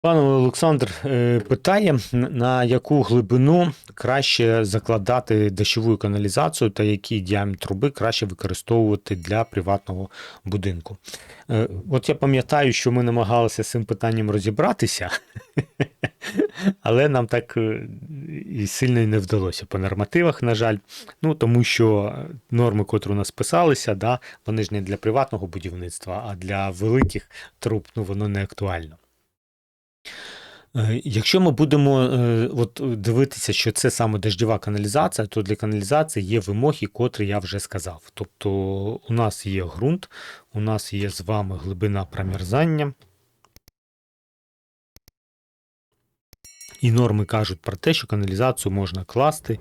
Пан Олександр е, питає, на яку глибину краще закладати дощову каналізацію та який діаметр труби краще використовувати для приватного будинку. Е, От я пам'ятаю, що ми намагалися з цим питанням розібратися, але нам так е, і сильно не вдалося по нормативах, на жаль. Ну, тому що норми, котрі у нас писалися, да, вони ж не для приватного будівництва, а для великих труб ну, воно не актуально. Е, Якщо ми будемо е, от, дивитися, що це саме дождєва каналізація, то для каналізації є вимоги, котрі я вже сказав. Тобто у нас є ґрунт, у нас є з вами глибина промерзання. І норми кажуть про те, що каналізацію можна класти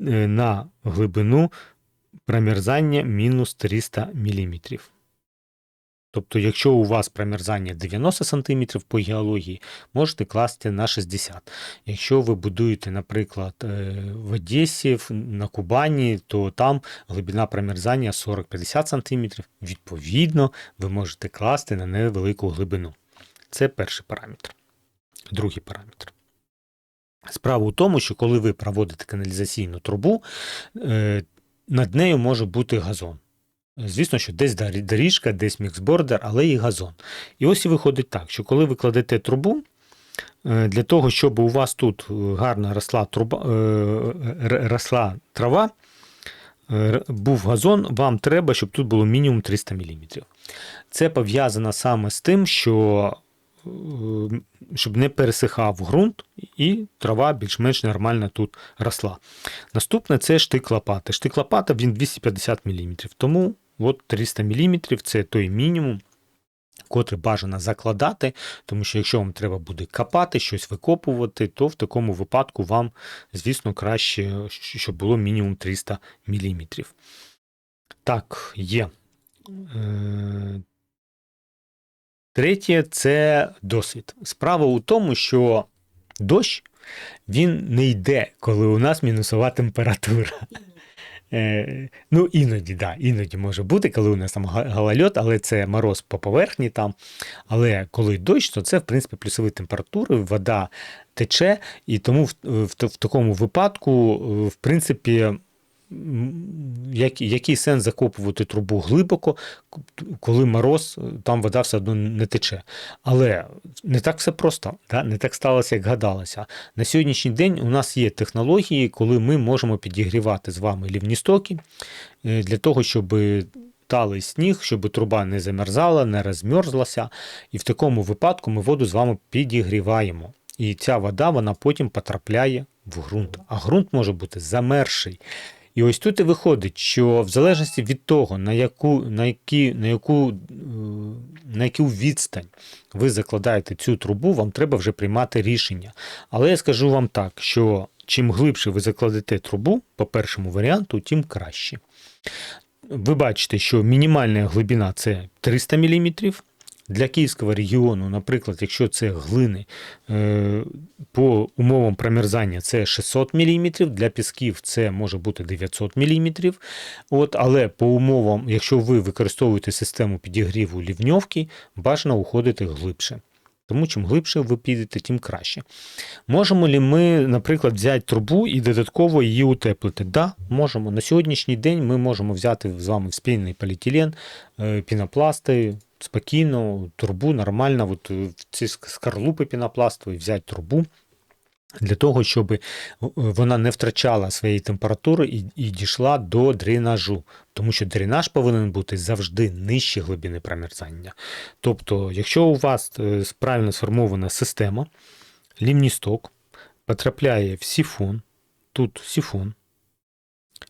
е, на глибину промерзання мінус 300 мм. Тобто, якщо у вас промерзання 90 см по геології, можете класти на 60 Якщо ви будуєте, наприклад, е, в Одесі, на Кубані, то там глибина промерзання 40-50 см. Відповідно, ви можете класти на невелику глибину. Це перший параметр. Другий параметр. Справа у тому, що коли ви проводите каналізаційну трубу, е, над нею може бути газон. Звісно, що десь доріжка, десь міксбордер, але і газон. І ось і виходить так, що коли ви кладете трубу, е, для того, щоб у вас тут е, гарно росла, труба, е, росла трава, був газон, вам треба, щоб тут було мінімум 300 мм. Це пов'язано саме з тим, що щоб не пересихав ґрунт і трава більш-менш нормально тут росла. Наступне це штик лопати. Штик лопата він 250 мм. Тому от 300 мм це той мінімум, котрий бажано закладати, тому що якщо вам треба буде копати, щось викопувати, то в такому випадку вам, звісно, краще, щоб було мінімум 300 мм. Так, є. Е, Третє це досвід. Справа у тому, що дощ він не йде, коли у нас мінусова температура. Е, ну, іноді, да, іноді може бути, коли у нас там галальот, але це мороз по поверхні там. Але коли дощ, то це, в принципі, плюсові температури, вода тече, і тому в, в, в такому випадку, в принципі, м, як, який сенс закопувати трубу глибоко, коли мороз, е, там вода все одно не тече. Але не так все просто, да? не так сталося, як гадалося. На сьогоднішній день у нас є технології, коли ми можемо підігрівати з вами лівні стоки е, для того, щоб талий сніг, щоб труба не замерзала, не розмерзлася. І в такому випадку ми воду з вами підігріваємо. І ця вода вона потім потрапляє в ґрунт. А ґрунт може бути замерший. І ось тут і виходить, що в залежності від того, на яку, на які, на яку, е, на яку відстань ви закладаєте цю трубу, вам треба вже приймати рішення. Але я скажу вам так, що чим глибше ви закладете трубу, по першому варіанту, тим краще. Ви бачите, що мінімальна глибина це 300 мм. Для Київського регіону, наприклад, якщо це глини е, по умовам промерзання це 600 мм, для пісків це може бути 900 мм. От, але по умовам, якщо ви використовуєте систему підігріву лівньовки, бажано уходити глибше. Тому чим глибше ви підете, тим краще. Можемо ли ми, наприклад, взяти трубу і додатково її утеплити? Да, можемо. На сьогоднішній день ми можемо взяти з вами спільний поліетилен, е, пінопласти, спокійно, трубу нормально, от е, ці скарлупи пінопластові, взяти трубу. Для того, щоб е, вона не втрачала своєї температури і, і дійшла до дренажу. Тому що дренаж повинен бути завжди нижче глибини промерзання. Тобто, якщо у вас е, правильно сформована система, лівній сток потрапляє в сифон, тут сифон,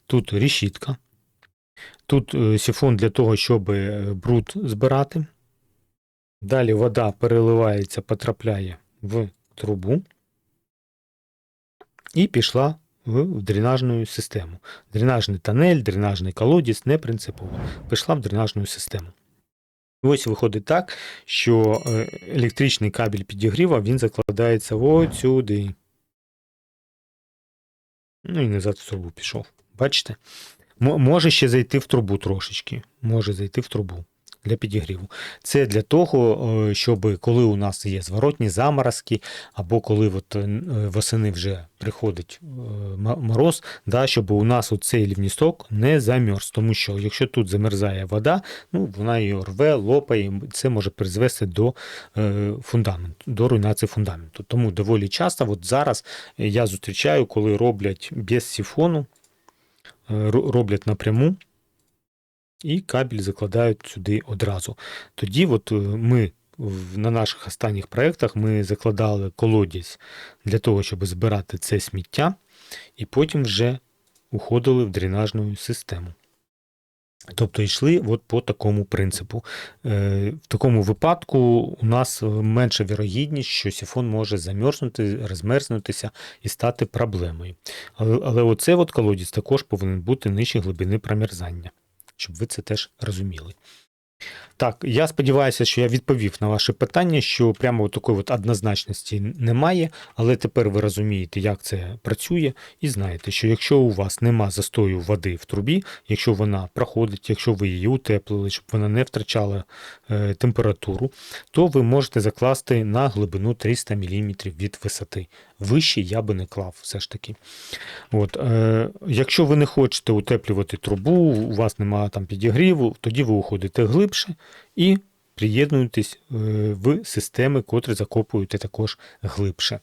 тут решітка, тут е, сифон для того, щоб бруд збирати. Далі вода переливається, потрапляє в трубу і пішла в дренажну систему. Дренажний тоннель, дренажний колодязь не принципово. Пішла в дренажну систему. Ось виходить так, що е, електричний кабель підігріва він закладається от сюди. Ну і назад в трубу пішов. Бачите? М- може ще зайти в трубу трошечки. Може зайти в трубу. Для підігріву. Це для того, е, щоб коли у нас є зворотні заморозки, або коли от, е, восени вже приходить е, мороз, да, щоб у нас цей лівністок не замерз. Тому що якщо тут замерзає вода, ну, вона її рве, лопає, і це може призвести до фундаменту, до руйнації фундаменту. Тому доволі часто, от зараз я зустрічаю, коли роблять без сифону, роблять напряму і кабель закладають сюди одразу. Тоді от е, ми на наших останніх проєктах ми закладали колодязь для того, щоб збирати це сміття, і потім вже уходили в дренажну систему. Тобто йшли от по такому принципу. Е, В такому випадку у нас е, менша вірогідність, що сифон може замерзнути, розмерзнутися і стати проблемою. Але, але оцей от колодязь також повинен бути нижче глибини промерзання, щоб ви це теж розуміли. Так, я сподіваюся, що я відповів на ваше питання, що прямо такої от однозначності немає, але тепер ви розумієте, як це працює, і знаєте, що якщо у вас нема застою води в трубі, якщо вона проходить, якщо ви її утеплили, щоб вона не втрачала е, температуру, то ви можете закласти на глибину 300 мм від висоти. Вище я би не клав все ж таки. От, е, якщо ви не хочете утеплювати трубу, у вас немає там підігріву, тоді ви уходите глибше і приєднуєтесь е, в системи, котрі закопуєте також глибше.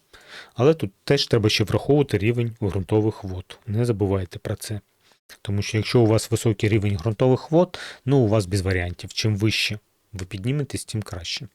Але тут теж треба ще враховувати рівень ґрунтових вод. Не забувайте про це. Тому що якщо у вас високий рівень ґрунтових вод, ну у вас без варіантів. Чим вище ви підніметесь, тим краще.